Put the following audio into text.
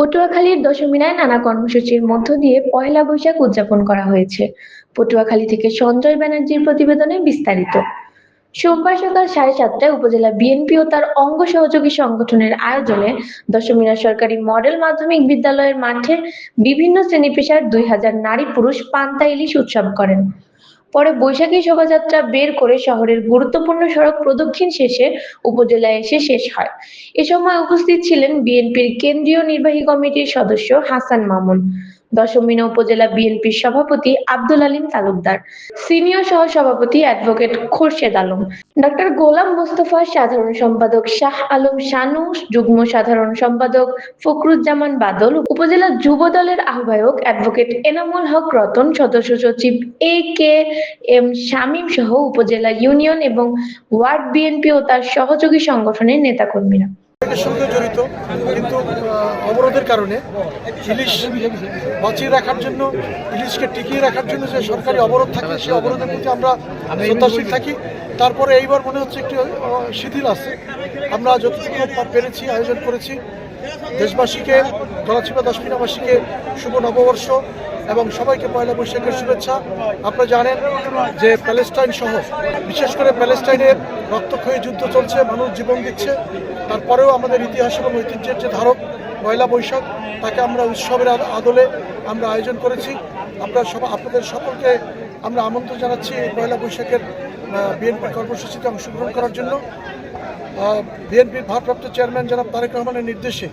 পটুয়াখালীর দশমিনায় নানা কর্মসূচির মধ্য দিয়ে পয়লা বৈশাখ উদযাপন করা হয়েছে। পটুয়াখালী থেকে সঞ্জয় ব্যানার্জির প্রতিবেদনে বিস্তারিত। সোমবার সকাল সাড়ে সাতটায় উপজেলা বিএনপি ও তার অঙ্গ সহযোগী সংগঠনের আয়োজনে দশমিনা সরকারি মডেল মাধ্যমিক বিদ্যালয়ের মাঠে বিভিন্ন শ্রেণি পেশার দুই হাজার নারী পুরুষ পান্তা ইলিশ উৎসব করেন। পরে বৈশাখী শোভাযাত্রা বের করে শহরের গুরুত্বপূর্ণ সড়ক প্রদক্ষিণ শেষে উপজেলায় এসে শেষ হয়। এ সময় উপস্থিত ছিলেন বিএনপির কেন্দ্রীয় নির্বাহী কমিটির সদস্য হাসান মামুন। দশমিনা উপজেলা বিএনপির সভাপতি আব্দুল আলিম তালুকদার, সিনিয়র সহ সভাপতি অ্যাডভোকেট খোরশেদ আলম ডক্টর গোলাম মোস্তফা, সাধারণ সম্পাদক শাহ আলম শানু, যুগ্ম সাধারণ সম্পাদক ফখরুজ্জামান বাদল, উপজেলা যুব দলের আহ্বায়ক অ্যাডভোকেট এনামুল হক রতন, সদস্য সচিব এ কে এম শামীম সহ উপজেলা ইউনিয়ন এবং ওয়ার্ড বিএনপি ও তার সহযোগী সংগঠনের নেতাকর্মীরা। এর সঙ্গে জড়িত, কিন্তু অবরোধের কারণে ইলিশ বাঁচিয়ে রাখার জন্য, ইলিশকে টিকিয়ে রাখার জন্য যে সরকারি অবরোধ থাকে, সেই অবরোধের প্রতি আমরা শ্রদ্ধাশীল থাকি। তারপরে এইবার মনে হচ্ছে একটু শিথিল আছে। আমরা যতটুকু পেরেছি, আয়োজন করেছি। দেশবাসীকে গলাচিপা দশমিনাবাসীকে শুভ নববর্ষ। এবং সবাইকে পয়লা বৈশাখের শুভেচ্ছা। আপনারা জানেন যে প্যালেস্টাইন সহ, বিশেষ করে প্যালেস্টাইনের রক্তক্ষয়ী যুদ্ধ চলছে, মানুষ জীবন দিচ্ছে। তারপরেও আমাদের ইতিহাস এবং ঐতিহ্যের যে ধারক পয়লা বৈশাখ, তাকে আমরা উৎসবের আদলে আমরা আয়োজন করেছি। আমরা সব আপনাদের সকলকে আমরা আমন্ত্রণ জানাচ্ছি এই পয়লা বৈশাখের বিএনপির কর্মসূচিতে অংশগ্রহণ করার জন্য। বিএনপির ভারপ্রাপ্ত চেয়ারম্যান জনাব তারেক রহমানের নির্দেশে